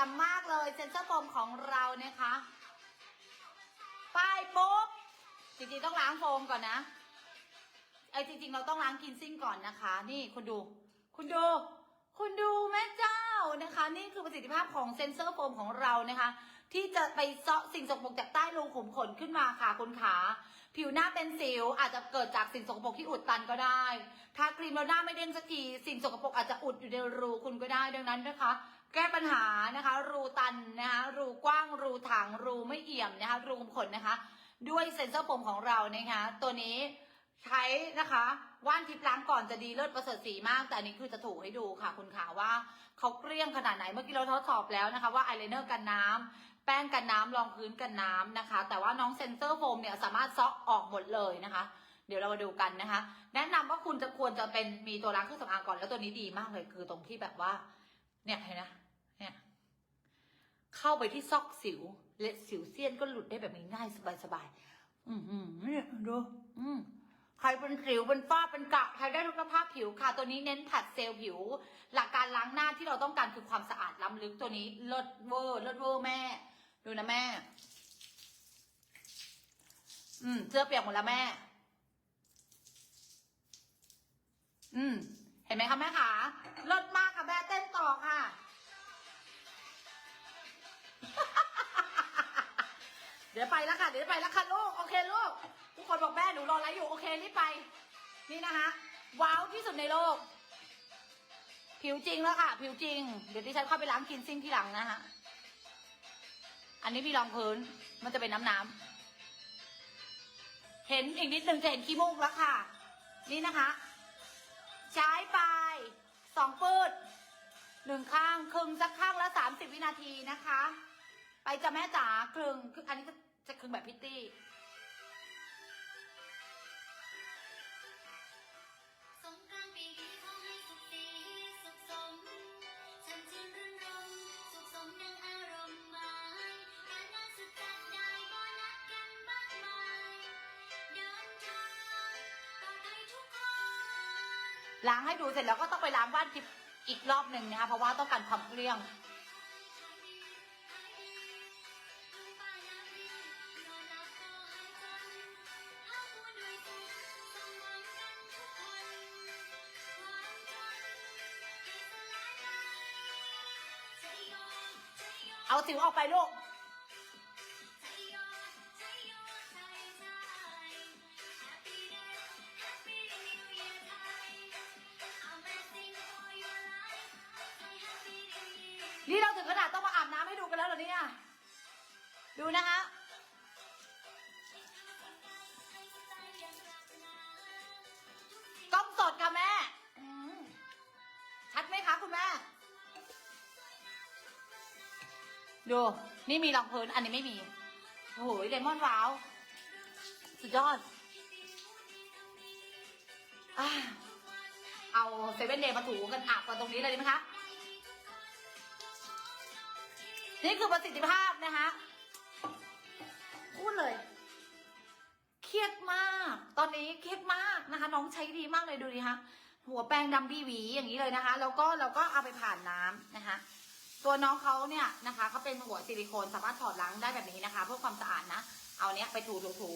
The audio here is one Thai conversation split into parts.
ยมมากเลยเซนเซอร์โฟมของเรานะคะ ป้ายปุ๊บ จริงๆต้องล้างโฟมก่อนนะ ไอ้จริง ๆ เราต้องล้างกินซิ่งก่อนนะคะ นี่คุณดู คุณดู คุณดูแม่เจ้านะคะ นี่คือประสิทธิภาพของเซนเซอร์โฟมของเรานะคะ ที่จะไปเซาะสิ่งสกปรกจากใต้รูขุมขนขึ้นมาค่ะคุณขา ผิวหน้าเป็นสิวอาจจะเกิดจากสิ่งสกปรกที่อุดตันก็ได้ทาครีมแล้วหน้าไม่เด้งสักทีสิ่งสกปรกอาจจะอุดอยู่ในรูคุณก็ได้ดังนั้นนะคะ แก้ปัญหานะคะ รูตันนะคะรูกว้างรูถังรูไม่เอี่ยมนะคะ รูขุมขนนะคะ ด้วยเซนเซอร์โฟมของเรานะคะ ตัวนี้ใช้นะคะว่านทิพย์ล้างก่อนจะดีเลิศประเสริฐสีมาก แต่อันนี้คือจะถูให้ดูค่ะ คุณขาว่าเขาเกลี้ยงขนาดไหนเมื่อกี้เราทดสอบแล้วนะคะ ว่าอายไลเนอร์กันน้ำแป้งกันน้ำรองพื้นกันน้ำนะคะ แต่ว่าน้องเซนเซอร์โฟมเนี่ยสามารถซอกออกหมดเลยนะคะ เดี๋ยวเรามาดูกันนะคะ แนะนำว่าคุณจะควรจะเป็นมีตัวล้างเครื่องสำอางก่อนแล้วตัวนี้ดีมากเลยคือตรงที่แบบว่า เนี่ยเห็นนะ เข้าไปที่ซอกสิว และสิวเซียนก็หลุดได้แบบง่ายๆสบายๆอืมอืมเนี่ยดูอืมใครเป็นสิวเป็นฝ้าเป็นกระใครได้ทุกสภาพผิวค่ะ ตัวนี้เน้นผัดเซลล์ผิว หลักการล้างหน้าที่เราต้องการคือความสะอาดล้ำลึกตัวนี้เลิศเวอร์เลิศเวอร์แม่ ดูนะแม่ อืมเสื้อเปียกหมดแล้วแม่ อืม เห็นไหมคะแม่ขาเลิศมากค่ะแม่เต้นต่อค่ะ แล้วค่ะเดี๋ยวไปแล้วค่ะลูกโอเคลูกทุกคนบอกแม่หนูรออะไรอยู่โอเครีบไป นี่นะคะว้าวที่สุดในโลก ผิวจริงแล้วค่ะ ผิวจริง เดี๋ยวดิฉันเข้าไปล้างกินซิ่งที่หลังนะคะอันนี้พี่รองพื้นมันจะเป็นน้ำน้ำเห็นอีกนิดนึงจะเห็นขี้มูกแล้วค่ะ นี่นะคะ ใช้ไปสองปืดหนึ่งข้างครึ่งสักข้างละสามสิบวินาทีนะคะ ไปจะแม่จ๋าครึ่งคืออันนี้ จะจะครึ่งแบบพิตตี้สงกรานต์ปีนี้ขอให้สุขสีสุขสมฉันชื่นรื่นรมสุขสมดังอารมณ์หมายการงานสุดจัดได้บ่นัดกันมากมายเดินทางปลอดภัยทุกคนล้างให้ดูเสร็จแล้วก็ต้องไปล้างบ้านทิพย์อีกรอบหนึ่งนะคะเพราะว่าต้องการความเกลี้ยง เอาสิวออกไปลูก นี่เราถึงขนาดต้องมาอาบน้ำให้ดูกันแล้วเหรอเนี่ย ดูนะคะ ดู นี่มีรองพื้น อันนี้ไม่มี โอ้โหเลมอนว้าว สุดยอดอเอาเซเว่นเดย์มาถูกันอาบกันตรงนี้เลยดีไหมคะ นี่คือประสิทธิภาพนะคะพูดเลย เครียดมาก ตอนนี้เครียดมากนะคะ น้องใช้ดีมากเลยดูดิคะหัวแป้งดำบีหวีอย่างนี้เลยนะคะ แล้วก็เราก็เอาไปผ่านน้ำนะคะ ตัวน้องเขาเนี่ยนะคะเขาเป็นหัวซิลิโคนสามารถถอดล้างได้แบบนี้นะคะ เพื่อความสะอาดนะ เอาเนี้ยไปถูถูถู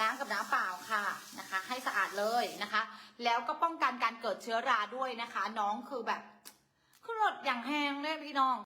ล้างกับน้ำเปล่าค่ะนะคะ ให้สะอาดเลยนะคะ แล้วก็ป้องกันการเกิดเชื้อราด้วยนะคะ น้องคือแบบคือรดอย่างแห้งเลยพี่น้อง